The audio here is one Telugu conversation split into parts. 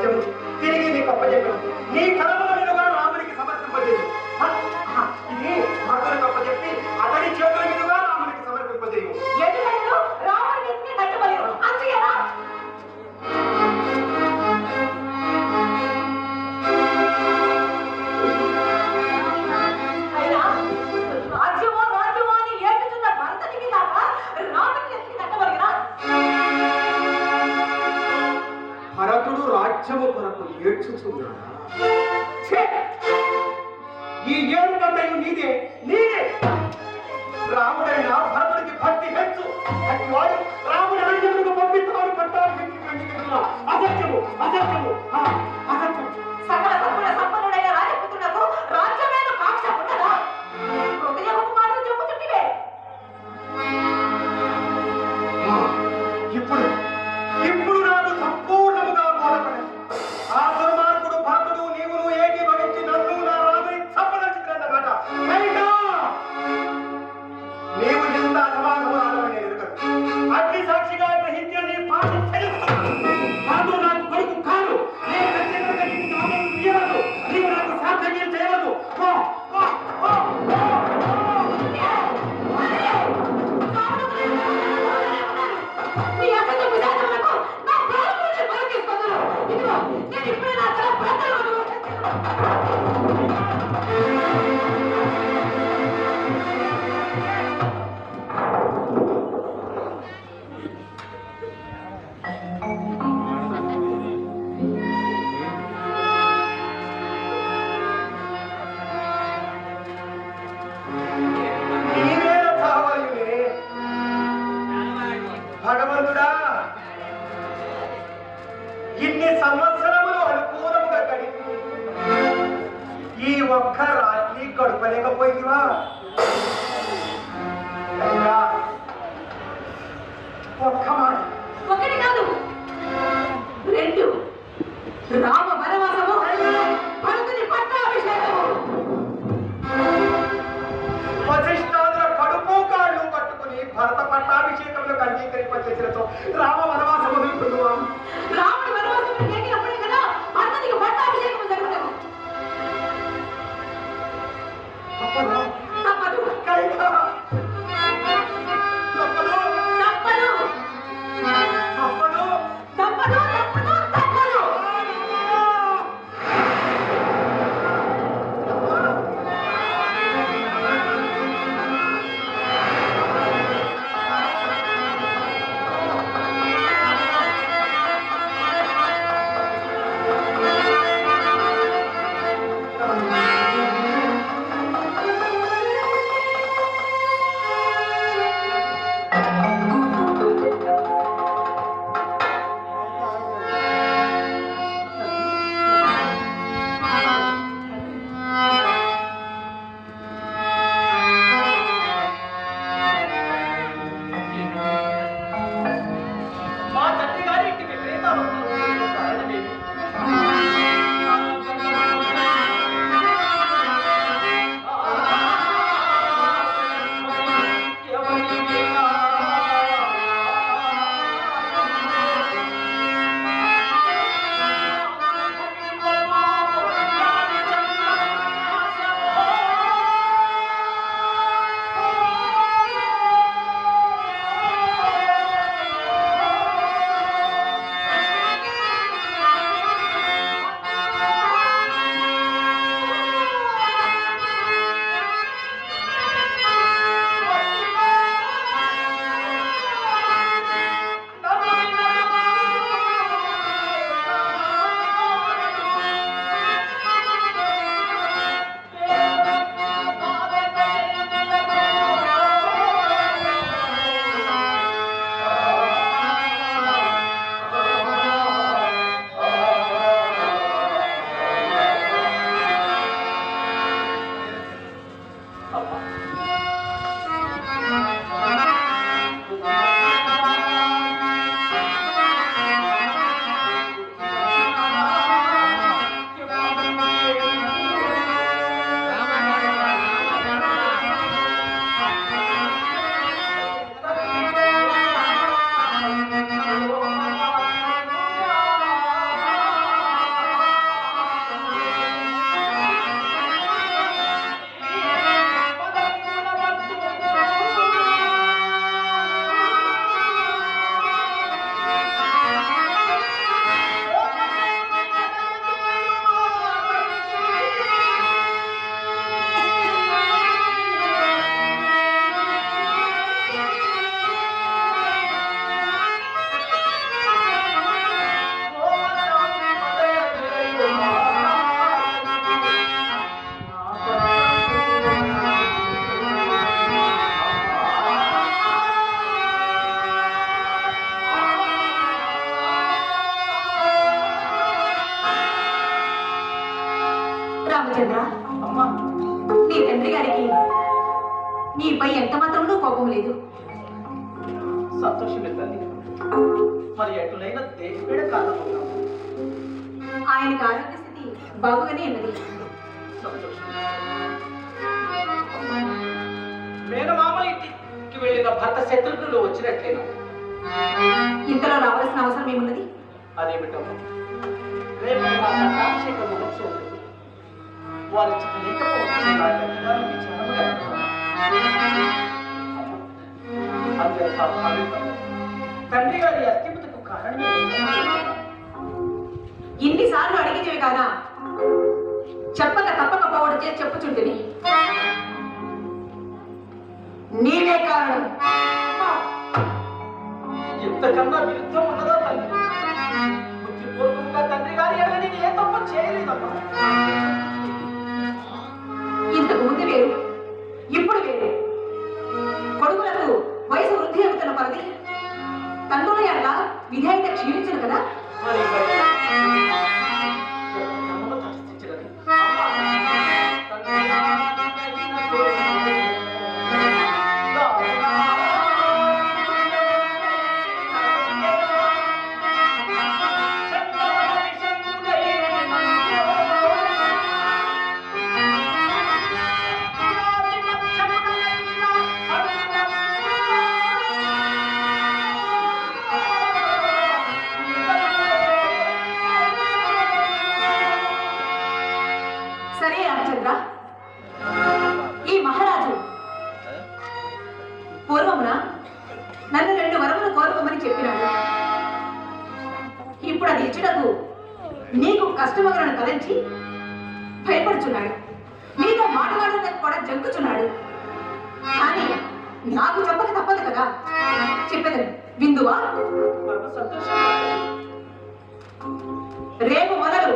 రాజ్యం తిరిగి నీకు అప్పచెప్పను. నీ కళ పరీక్షించింది ఈ ఏడు గంటలు నీదే నీదే! రాముడైనా భరతుడికి భక్తి హెచ్చు. అట్టి వాడు రాముడు అరణ్యములకు పంపిస్తామని పట్టాలు అసత్యము అసత్యము. భరత పట్టాభిషేకంలో అంగీకరింప రామ వనవాసం వదులుకుంటున్నాం రాముడు వనవాసం కోపం లేదు. సంతోషమే తల్లి. మరి ఎటులైన దేశపీడ కారణమవుతాము ఆయనకి ఆరోగ్య స్థితి బాగుగానే ఉన్నది. ఇంటికి వెళ్ళిన భర్త శత్రుఘ్నులు వచ్చినట్లేనా? ఇంతలో రావాల్సిన అవసరం ఏమున్నది? అదేమిటమ్మా? రేపు మహోత్సవం. వారి తండ్రి గారి అస్థిమతకు కారణమే ఇన్నిసార్లు అడిగినవి కాదా? చెప్పక తప్పక పోవడం చేసి చెప్పుచుంటిని. నీవే కారణం. ఎంతకన్నా విరుద్ధం ఇప్పుడు అది ఇచ్చుటకు నీకు కష్టమగలను తలంచి భయపడుచున్నాడు. నీతో మాట్లాడడానికి కూడా జంకుచున్నాడు. కానీ నాకు చెప్పక తప్పదు కదా? చెప్పేది విందువా? రేపు మొదలు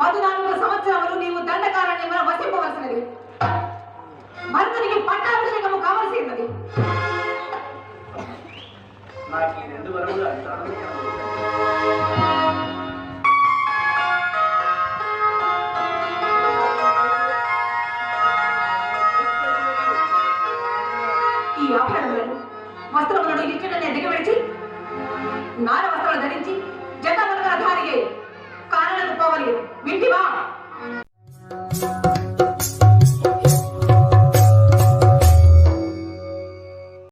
పద్నాలుగు సంవత్సరములు నీవు దండకారణ్యమున వసింపవలసినది. భరతునికి పట్టాభిషేకము కావలసినది. నాకు ఈ రెండు వరములు వస్త్రములను ఇచ్చుటనే దిగబెడిచి నార వస్త్రాలు ధరించి జగ ధారిగే కారణకు పోవలేదు వింటివా?